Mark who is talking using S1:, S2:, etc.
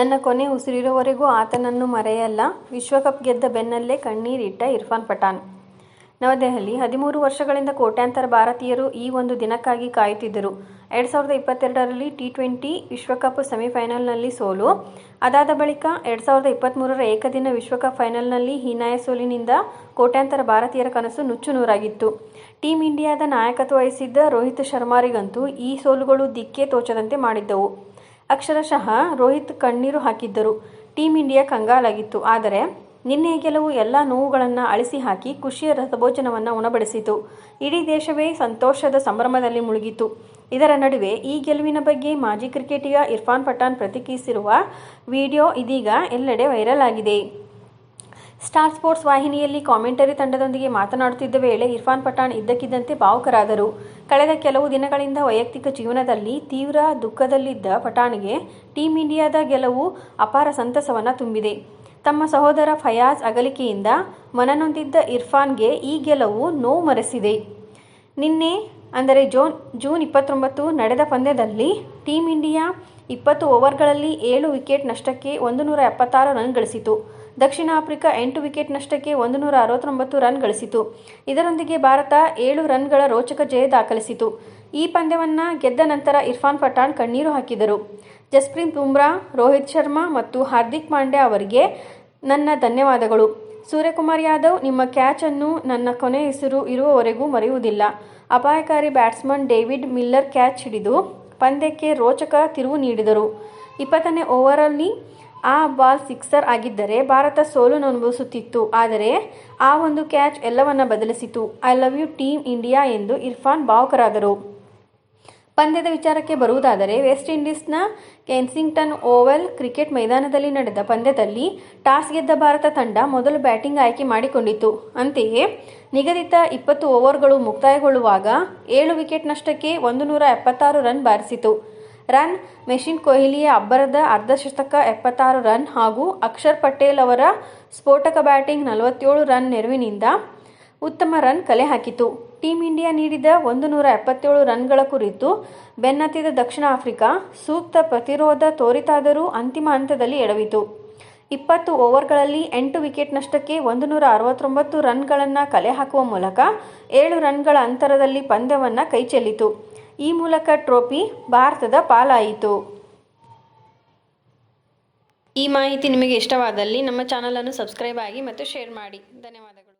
S1: ನನ್ನ ಕೊನೆ ಉಸಿರಿರೋವರೆಗೂ ಆತನನ್ನು ಮರೆಯಲ್ಲ. ವಿಶ್ವಕಪ್ ಗೆದ್ದ ಬೆನ್ನಲ್ಲೇ ಕಣ್ಣೀರಿಟ್ಟ ಇರ್ಫಾನ್ ಪಠಾನ್ ನವದೆಹಲಿ ಹದಿಮೂರು ವರ್ಷಗಳಿಂದ ಕೋಟ್ಯಾಂತರ ಭಾರತೀಯರು ಈ ಒಂದು ದಿನಕ್ಕಾಗಿ ಕಾಯುತ್ತಿದ್ದರು. ಎರಡು ಸಾವಿರದ ಇಪ್ಪತ್ತೆರಡರಲ್ಲಿ ಟಿ ಟ್ವೆಂಟಿ ವಿಶ್ವಕಪ್ ಸೆಮಿಫೈನಲ್ನಲ್ಲಿ ಸೋಲು. ಅದಾದ ಬಳಿಕ ಎರಡು ಸಾವಿರದ ಇಪ್ಪತ್ತ್ಮೂರರ ಏಕದಿನ ವಿಶ್ವಕಪ್ ಫೈನಲ್ನಲ್ಲಿ ಹೀನಾಯ ಸೋಲಿನಿಂದ ಕೋಟ್ಯಾಂತರ ಭಾರತೀಯರ ಕನಸು ನುಚ್ಚು ನೂರಾಗಿತ್ತು. ಟೀಂ ಇಂಡಿಯಾದ ನಾಯಕತ್ವ ವಹಿಸಿದ್ದ ರೋಹಿತ್ ಶರ್ಮಾರಿಗಂತೂ ಈ ಸೋಲುಗಳು ದಿಕ್ಕೇ ತೋಚದಂತೆ ಮಾಡಿದ್ದವು. ಅಕ್ಷರಶಃ ರೋಹಿತ್ ಕಣ್ಣೀರು ಹಾಕಿದ್ದರು. ಟೀಂ ಇಂಡಿಯಾ ಕಂಗಾಲಾಗಿತ್ತು. ಆದರೆ ನಿನ್ನೆ ಕೆಲವು ಎಲ್ಲ ನೋವುಗಳನ್ನು ಅಳಿಸಿ ಹಾಕಿ ಖುಷಿಯ ರಸಭೋಜನವನ್ನು ಉಣಬಡಿಸಿತು. ಇಡೀ ದೇಶವೇ ಸಂತೋಷದ ಸಂಭ್ರಮದಲ್ಲಿ ಮುಳುಗಿತು ಇದರ ನಡುವೆ ಈ ಗೆಲುವಿನ ಬಗ್ಗೆ ಮಾಜಿ ಕ್ರಿಕೆಟಿಗ ಇರ್ಫಾನ್ ಪಠಾಣ್ ಪ್ರತಿಕ್ರಿಯಿಸಿರುವ ವಿಡಿಯೋ ಇದೀಗ ಎಲ್ಲೆಡೆ ವೈರಲ್ ಆಗಿದೆ. ಸ್ಟಾರ್ ಸ್ಪೋರ್ಟ್ಸ್ ವಾಹಿನಿಯಲ್ಲಿ ಕಾಮೆಂಟರಿ ತಂಡದೊಂದಿಗೆ ಮಾತನಾಡುತ್ತಿದ್ದ ವೇಳೆ ಇರ್ಫಾನ್ ಪಠಾಣ್ ಇದ್ದಕ್ಕಿದ್ದಂತೆ ಭಾವುಕರಾದರು. ಕಳೆದ ಕೆಲವು ದಿನಗಳಿಂದ ವೈಯಕ್ತಿಕ ಜೀವನದಲ್ಲಿ ತೀವ್ರ ದುಃಖದಲ್ಲಿದ್ದ ಪಠಾಣ್ಗೆ ಟೀಂ ಇಂಡಿಯಾದ ಗೆಲುವು ಅಪಾರ ಸಂತಸವನ್ನು ತುಂಬಿದೆ. ತಮ್ಮ ಸಹೋದರ ಫಯಾಜ್ ಅಗಲಿಕೆಯಿಂದ ಮನನೊಂದಿದ್ದ ಇರ್ಫಾನ್ಗೆ ಈ ಗೆಲುವು ನೋವು ಮರೆಸಿದೆ. ನಿನ್ನೆ, ಅಂದರೆ ಜೋನ್, ಜೂನ್ ಇಪ್ಪತ್ತೊಂಬತ್ತು ನಡೆದ ಪಂದ್ಯದಲ್ಲಿ ಟೀಂ ಇಂಡಿಯಾ ಇಪ್ಪತ್ತು ಓವರ್ಗಳಲ್ಲಿ ಏಳು ವಿಕೆಟ್ ನಷ್ಟಕ್ಕೆ ಒಂದು ನೂರ ಎಪ್ಪತ್ತಾರು ರನ್ ಗಳಿಸಿತು. ದಕ್ಷಿಣ ಆಫ್ರಿಕಾ ಎಂಟು ವಿಕೆಟ್ ನಷ್ಟಕ್ಕೆ ಒಂದು ನೂರ ಅರವತ್ತೊಂಬತ್ತು ರನ್ ಗಳಿಸಿತು. ಇದರೊಂದಿಗೆ ಭಾರತ ಏಳು ರನ್ಗಳ ರೋಚಕ ಜಯ ದಾಖಲಿಸಿತು. ಈ ಪಂದ್ಯವನ್ನು ಗೆದ್ದ ನಂತರ ಇರ್ಫಾನ್ ಪಠಾಣ್ ಕಣ್ಣೀರು ಹಾಕಿದರು. ಜಸ್ಪ್ರೀತ್ ಬುಮ್ರಾ, ರೋಹಿತ್ ಶರ್ಮಾ ಮತ್ತು ಹಾರ್ದಿಕ್ ಪಾಂಡ್ಯ ಅವರಿಗೆ ನನ್ನ ಧನ್ಯವಾದಗಳು. ಸೂರ್ಯಕುಮಾರ್ ಯಾದವ್, ನಿಮ್ಮ ಕ್ಯಾಚನ್ನು ನನ್ನ ಕೊನೆ ಹೆಸರು ಇರುವವರೆಗೂ ಮರೆಯುವುದಿಲ್ಲ. ಅಪಾಯಕಾರಿ ಬ್ಯಾಟ್ಸ್ಮನ್ ಡೇವಿಡ್ ಮಿಲ್ಲರ್ ಕ್ಯಾಚ್ ಹಿಡಿದು ಪಂದ್ಯಕ್ಕೆ ರೋಚಕ ತಿರುವು ನೀಡಿದರು. ಇಪ್ಪತ್ತನೇ ಓವರಲ್ಲಿ ಆ ಬಾಲ್ ಸಿಕ್ಸರ್ ಆಗಿದ್ದರೆ ಭಾರತ ಸೋಲು ಅನುಭವಿಸುತ್ತಿತ್ತು. ಆದರೆ ಆ ಒಂದು ಕ್ಯಾಚ್ ಎಲ್ಲವನ್ನ ಬದಲಿಸಿತು. I love you team India ಎಂದು ಇರ್ಫಾನ್ ಭಾವುಕರಾದರು. ಪಂದ್ಯದ ವಿಚಾರಕ್ಕೆ ಬರುವುದಾದರೆ ವೆಸ್ಟ್ ಇಂಡೀಸ್ನ ಕೆನ್ಸಿಂಗ್ಟನ್ ಓವಲ್ ಕ್ರಿಕೆಟ್ ಮೈದಾನದಲ್ಲಿ ನಡೆದ ಪಂದ್ಯದಲ್ಲಿ ಟಾಸ್ ಗೆದ್ದ ಭಾರತ ತಂಡ ಮೊದಲು ಬ್ಯಾಟಿಂಗ್ ಆಯ್ಕೆ ಮಾಡಿಕೊಂಡಿತು ಅಂತೆಯೇ, ನಿಗದಿತ ಇಪ್ಪತ್ತು ಓವರ್ಗಳು ಮುಕ್ತಾಯಗೊಳ್ಳುವಾಗ ಏಳು ವಿಕೆಟ್ ನಷ್ಟಕ್ಕೆ ಒಂದು ನೂರ ಎಪ್ಪತ್ತಾರು ರನ್ ಬಾರಿಸಿತು. ರನ್ ಮೆಷಿನ್ ಕೊಹ್ಲಿಯ ಅಬ್ಬರದ ಅರ್ಧಶತಕ ಎಪ್ಪತ್ತಾರು ರನ್ ಹಾಗೂ ಅಕ್ಷರ್ ಪಟೇಲ್ ಅವರ ಸ್ಫೋಟಕ ಬ್ಯಾಟಿಂಗ್ ನಲವತ್ತೇಳು ರನ್ ನೆರವಿನಿಂದ ಉತ್ತಮ ರನ್ ಕಲೆ ಹಾಕಿತು. ಟೀಂ ಇಂಡಿಯಾ ನೀಡಿದ ಒಂದು ನೂರ ಎಪ್ಪತ್ತೇಳು ರನ್ಗಳ ಕುರಿತು ಬೆನ್ನತ್ತಿದ ದಕ್ಷಿಣ ಆಫ್ರಿಕಾ ಸೂಕ್ತ ಪ್ರತಿರೋಧ ತೋರಿತಾದರೂ ಅಂತಿಮ ಹಂತದಲ್ಲಿ ಎಡವಿತು. ಇಪ್ಪತ್ತು ಓವರ್ಗಳಲ್ಲಿ ಎಂಟು ವಿಕೆಟ್ ನಷ್ಟಕ್ಕೆ ಒಂದು ನೂರ ಅರವತ್ತೊಂಬತ್ತು ರನ್ಗಳನ್ನು ಕಲೆ ಹಾಕುವ ಮೂಲಕ ಏಳು ರನ್ಗಳ ಅಂತರದಲ್ಲಿ ಪಂದ್ಯವನ್ನು ಕೈಚೆಲ್ಲಿತು. ಈ ಮೂಲಕ ಟ್ರೋಫಿ ಭಾರತದ ಪಾಲಾಯಿತು. ಈ ಮಾಹಿತಿ ನಿಮಗೆ ಇಷ್ಟವಾದಲ್ಲಿ ನಮ್ಮ ಚಾನಲನ್ನು ಸಬ್ಸ್ಕ್ರೈಬ್ ಆಗಿ ಮತ್ತು ಶೇರ್ ಮಾಡಿ. ಧನ್ಯವಾದಗಳು.